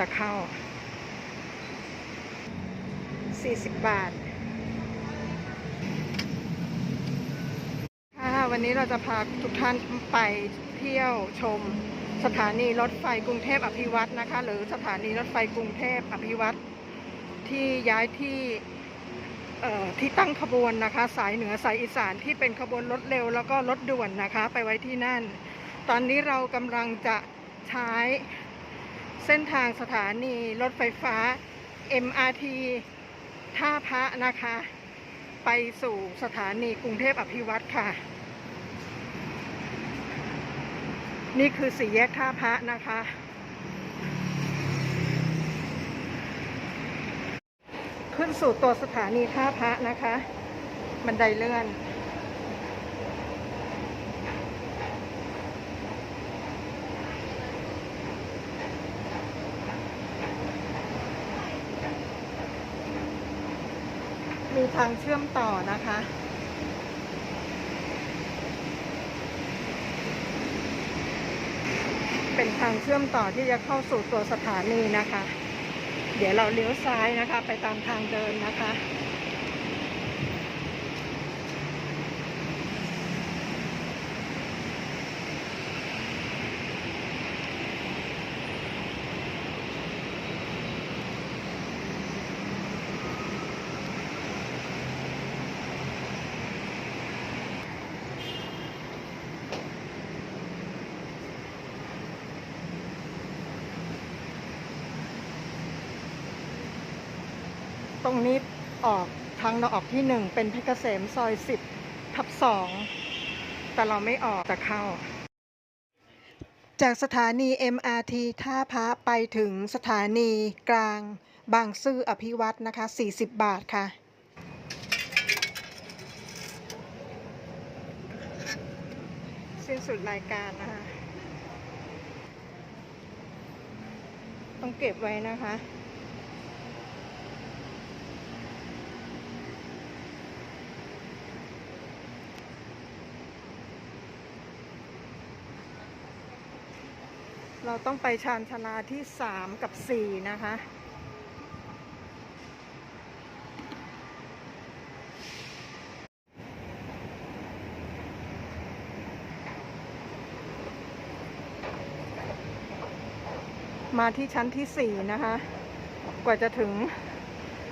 จะเข้า 40 บาท ค่ะ วันนี้เราจะพาทุกท่านไปเที่ยวชมสถานีรถไฟกรุงเทพอภิวัตรนะคะ หรือสถานีรถไฟกรุงเทพอภิวัตรที่ย้ายที่ที่ตั้งขบวนนะคะ สายเหนือสายอีสานที่เป็นขบวนรถเร็วแล้วก็รถด่วนนะคะ ไปไว้ที่นั่น ตอนนี้เรากำลังจะใช้ เส้นทางสถานีรถไฟฟ้า MRT ท่าพระนะคะ ไปสู่สถานีกรุงเทพอภิวัตรค่ะ นี่คือสี่แยกท่าพระนะคะ ขึ้นสู่ตัวสถานีท่าพระนะคะ บันไดเลื่อนางเชื่อมต่อนะคะ เป็นทางเชื่อมต่อที่จะเข้าสู่ตัวสถานีนะคะ เดี๋ยวเราเลี้ยวซ้ายนะคะ ไปตามทางเดินนะคะ รงนี้ออกทางเราออกที่หนึ่งเป็นเพชรเกษมซอยสิบทับสองแต่เราไม่ออกจะเข้า จากสถานี MRT ท่าพระไปถึงสถานีกลาง บางซื่ออภิวัตรนะคะ 40 บาทค่ะสิ้นสุดรายการนะคะ ต้องเก็บไว้นะคะ เราต้องไปชานชาลาที่3กับ4นะคะ มาที่ชั้นที่4นะคะ กว่าจะถึง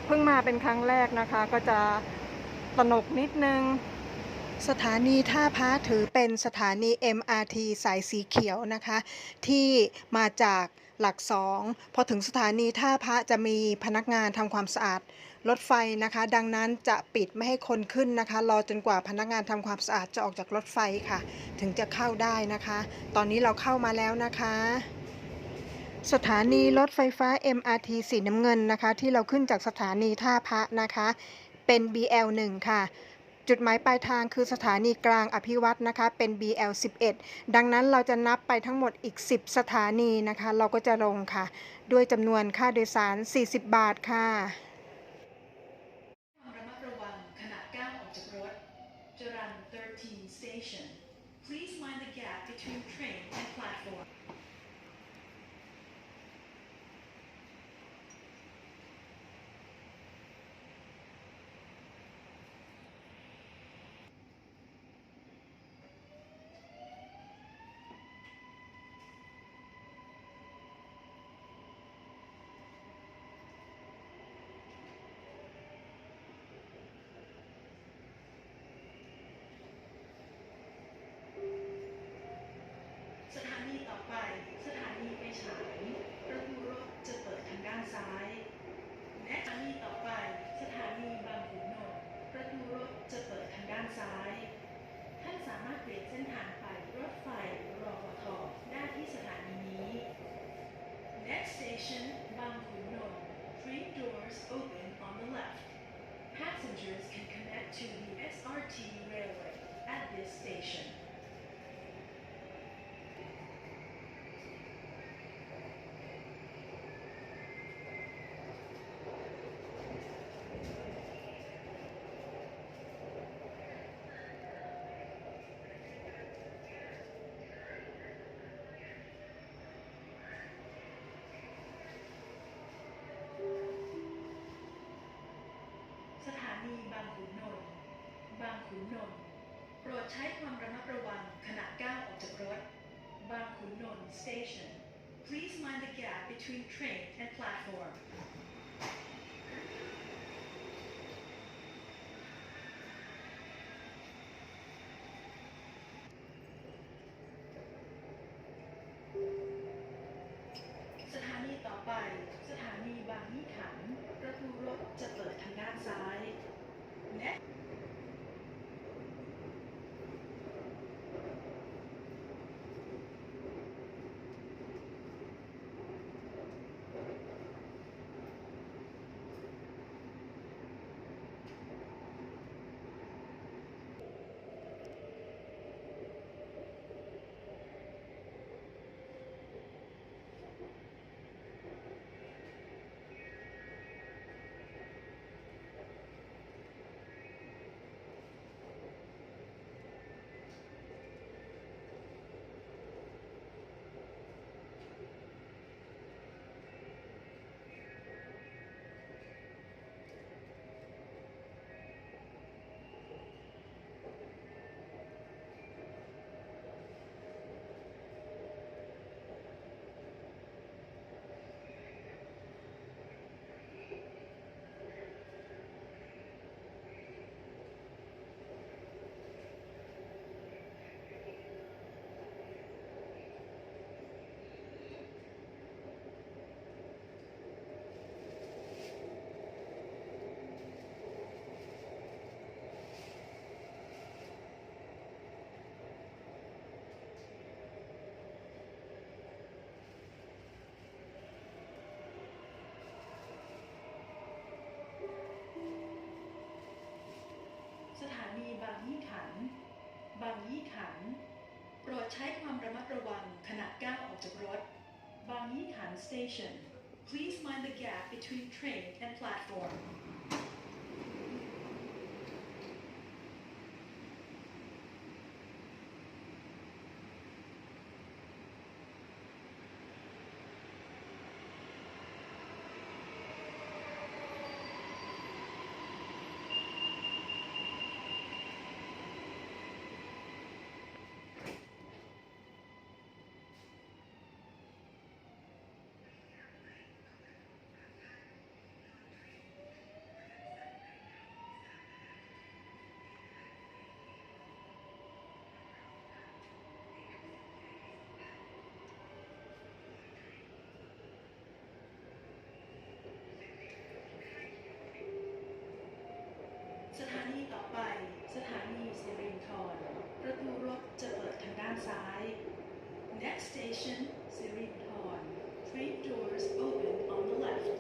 เพิ่งมาเป็นครั้งแรกนะคะ ก็จะตระหนกนิดนึง สถานีท่าพระถือเป็นสถานี MRT สายสีเขียวนะคะ ที่มาจากหลักสองพอถึงสถานีท่าพระจะมีพนักงานทำความสะอาดรถไฟนะคะ ดังนั้นจะปิดไม่ให้คนขึ้นนะคะ รอจนกว่าพนักงานทำความสะอาดจะออกจากรถไฟค่ะ ถึงจะเข้าได้นะคะ ตอนนี้เราเข้ามาแล้วนะคะสถานีรถไฟฟ้า MRT สีน้ำเงินนะคะ ที่เราขึ้นจากสถานีท่าพระนะคะ เป็น BL1 ค่ะ จุดหมายปลายทางคือสถานีกลางอภิวัตรนะคะ เป็น BL 11 ดังนั้นเราจะนับไปทั้งหมดอีก 10 สถานีนะคะ เราก็จะลงค่ะ ด้วยจำนวนค่าโดยสาร 40 บาทค่ะ ความระมัดระวังขณะก้าวออกจากรถ Jaran 13 Station Please mind the gap between train and platform สถานีต่อไป สถานีไปฉายประตูรถจะเปิดทางด้านซ้าย และสถานีต่อไป สถานีบางขุนนนท์ประตูรถจะเปิดทางด้านซ้าย ท่านสามารถเปลี่ยนเส้นทางไปรถไฟรอปทได้ที่สถานีนี้ Next station, Bangkok. Train doors open on the left. Passengers can connect to the SRT railway at this station. ขุนนนท์โปรดใช้ความระมัดระวังขณะก้าวออกจากรถ บางขุนนนท์ Station Please mind the gap between train and platform สถานีต่อไป สถานีบางยี่ขัน ประตูรถจะเปิดทางด้านซ้าย Next สถานีบางยี่ขัน บางยี่ขัน โปรดใช้ความระมัดระวังขณะก้าวออกจากรถ บางยี่ขัน Station Please mind the gap between train and platform ไปสถานีสิรินธรประตูรถจะเปิดทางด้านซ้าย Next station สิรินธร Train doors open on the left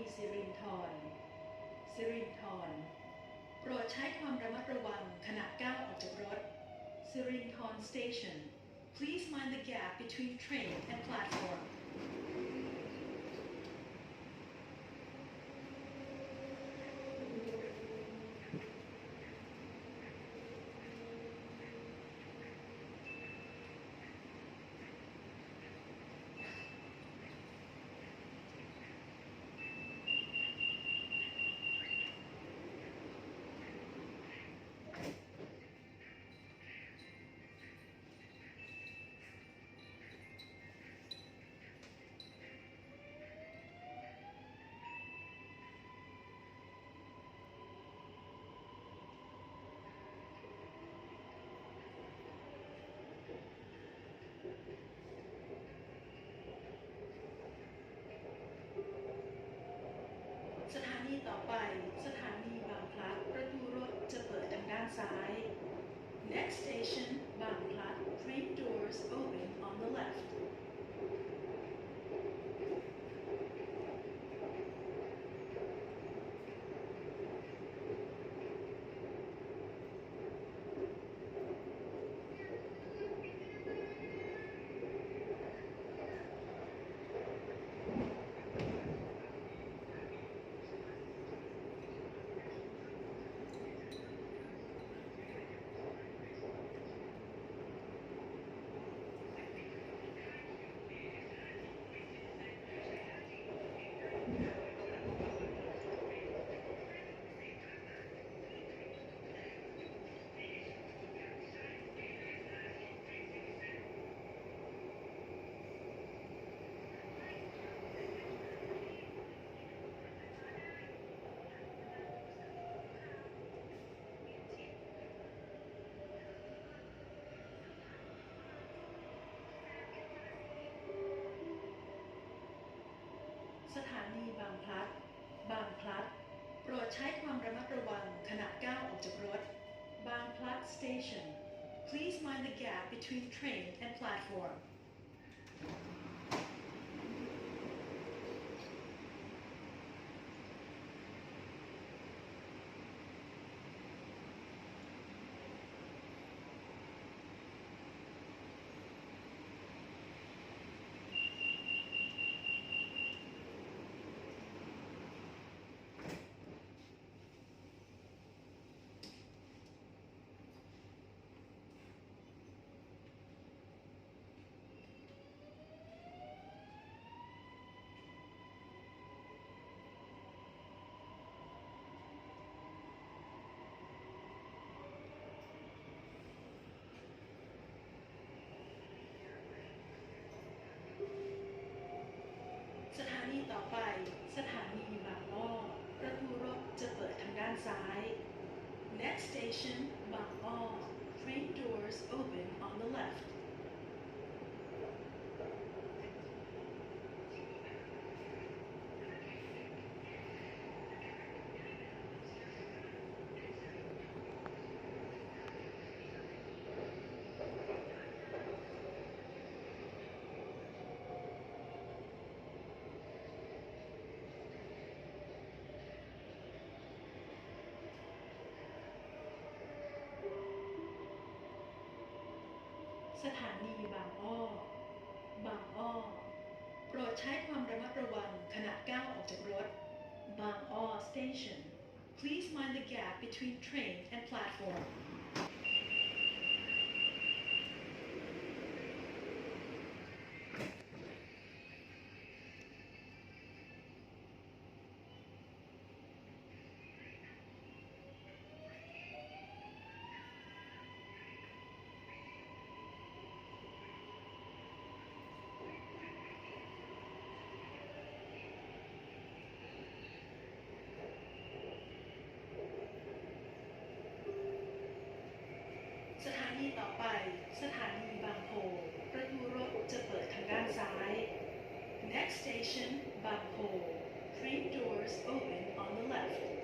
ีสิรินทรสิรินทรโปรดใช้ความระมัดระวังขณะก้าวออกจากรถสิรินธร Station Please mind the gap between train and platform สถานีต่อไป สถานีบางพลัดประตูรถจะเปิดทางด้านซ้า ย Next station บางพลัด Train doors open on the left. ส ถานีบางพลัด บางพลัด โปรดใช้ความระมัดระวังขณะก้าวออกจากรถ บางพลัด station please mind the gap between train and platform นีต่อไป สถานีบางอ้อประตูรถจะเปิดทางด้านซ้าย Next station บางอ้อ Train doors open on the left สถานีบางอ้อ บางอ้อ โปรดใช้ความระมัดระวังขณะก้าวออกจากรถ บางอ้อ station please mind the gap between train and platform สถานีต่อไป สถานีบางโพประตูรถจะเปิดทางด้านซ้าย Next station บางโพ Train doors open on the left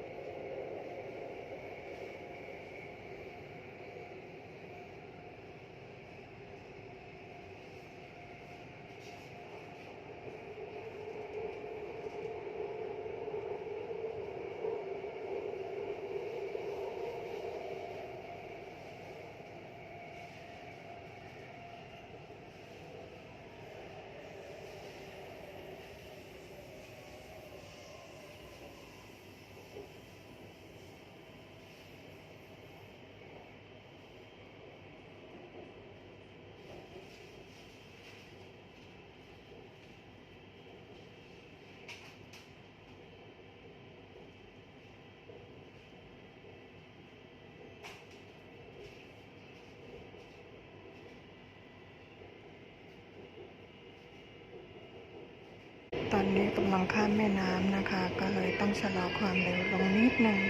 อนนี้กำลังข้ามแม่น้ำนะคะ ก็เลยต้องชะลอความเร็วลงนิดนึง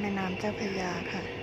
แม่น้ำเจ้าพระยาค่ะ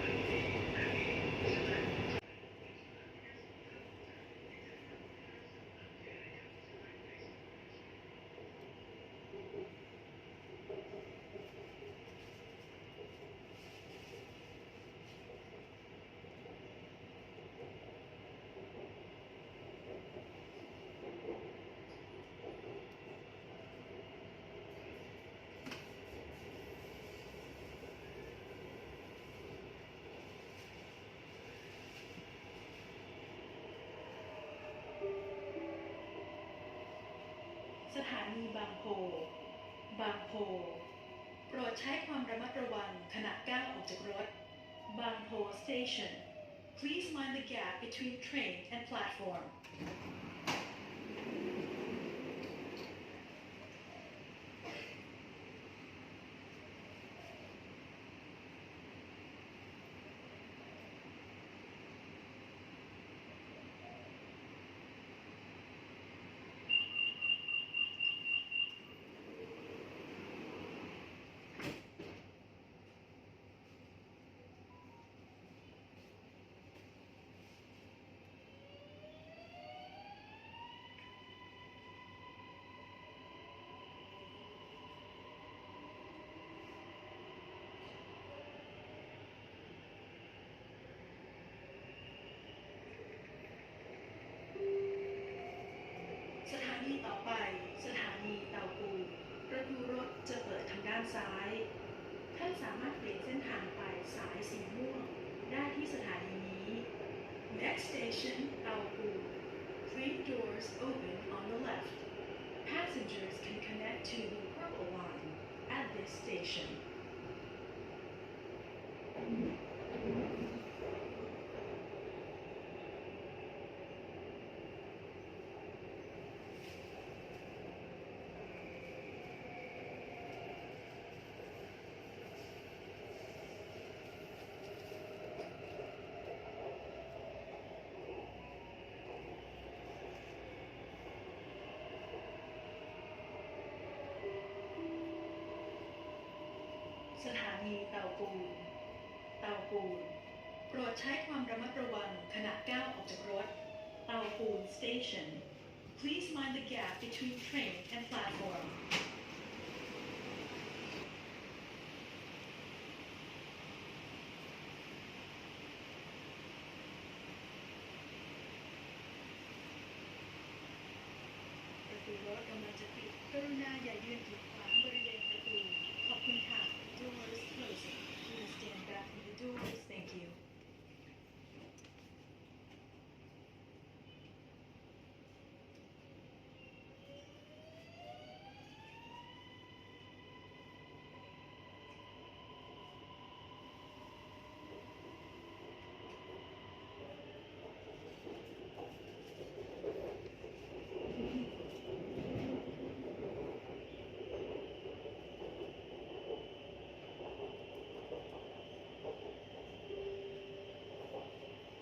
ถานีบางโพ บางโพ โปรดใช้ความระมัดระวังขณะก้าวออกจากรถ บางโพ station please mind the gap between train and platform สถานีต่อไป สถานีเตาปูนประตูรถจะเปิดทางด้านซ้าย ท่านสามารถเปลี่ยนเส้นทางไปสายสีม่วงได้ที่สถานีนี้ Next station เตาปูน Three doors open on the left. Passengers can connect to the purple line at this station. สถานีเตาปูน เตาปูน โปรดใช้ความระมัดระวังขณะก้าวออกจากรถ เตาปูน station please mind the gap between train and platform ประตูรถกำลังจะปิด กรุณาอย่ายืนกีดขวางบริเวณประตู ขอบคุณค่ะ Doors closing. Please stand back from the doors. Thank you.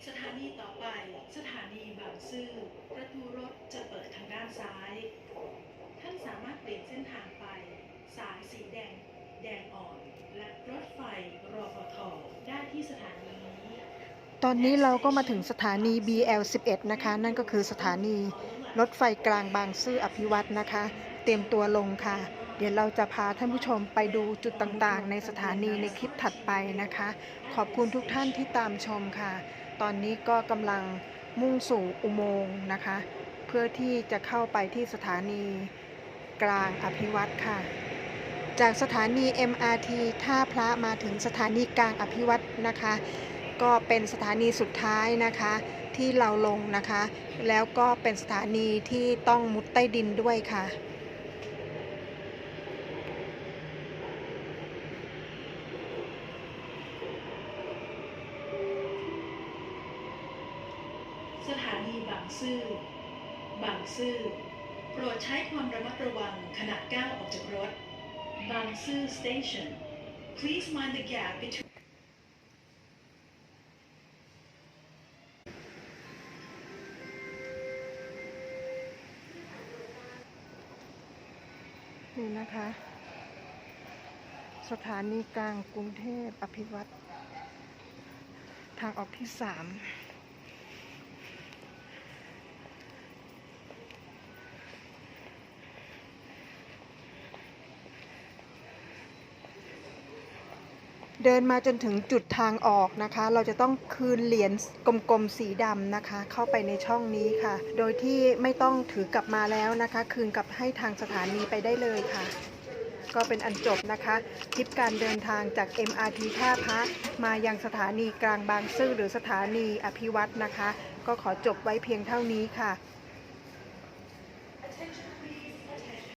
สถานีต่อไป สถานีบางซื่อประตูรถจะเปิดทางด้านซ้าย ท่านสามารถเปลี่ยนเส้นทางไป สายสีแดง แดงอ่อน และรถไฟรอฟทได้ที่สถานีนี้ตอนนี้เราก็มาถึงสถานี BL11 นะคะ นั่นก็คือสถานีรถไฟกลางบางซื่ออภิวัตนะคะ เตรียมตัวลงค่ะ เดี๋ยวเราจะพาท่านผู้ชมไปดูจุดต่างๆ ในสถานีในคลิปถัดไปนะคะ ขอบคุณทุกท่านที่ตามชมค่ะ ตอนนี้ก็กำลังมุ่งสู่อุโมงค์นะคะ เพื่อที่จะเข้าไปที่สถานีกลางอภิวัตค่ะ จากสถานี MRT ท่าพระมาถึงสถานีกลางอภิวัตนะคะ ก็เป็นสถานีสุดท้ายนะคะที่เราลงนะคะ แล้วก็เป็นสถานีที่ต้องมุดใต้ดินด้วยค่ะ สถานีบางซื่อ บาง ซื่อ โปรดใช้ความระมัดระวังขณะก้าวออกจากรถ บางซื่อ station please mind the gap between นี่นะคะ สถานีกลางกรุงเทพอภิวัตรทางออกที่สาม เดินมาจนถึงจุดทางออกนะคะ เราจะต้องคืนเหรียญกลมๆสีดำนะคะ เข้าไปในช่องนี้ค่ะ โดยที่ไม่ต้องถือกลับมาแล้วนะคะ คืนกลับให้ทางสถานีไปได้เลยค่ะ ก็เป็นอันจบนะคะทริปการเดินทางจาก MRT ท่าพระมายังสถานีกลางบางซื่อหรือสถานีอภิวัตนะคะ ก็ขอจบไว้เพียงเท่านี้ค่ะ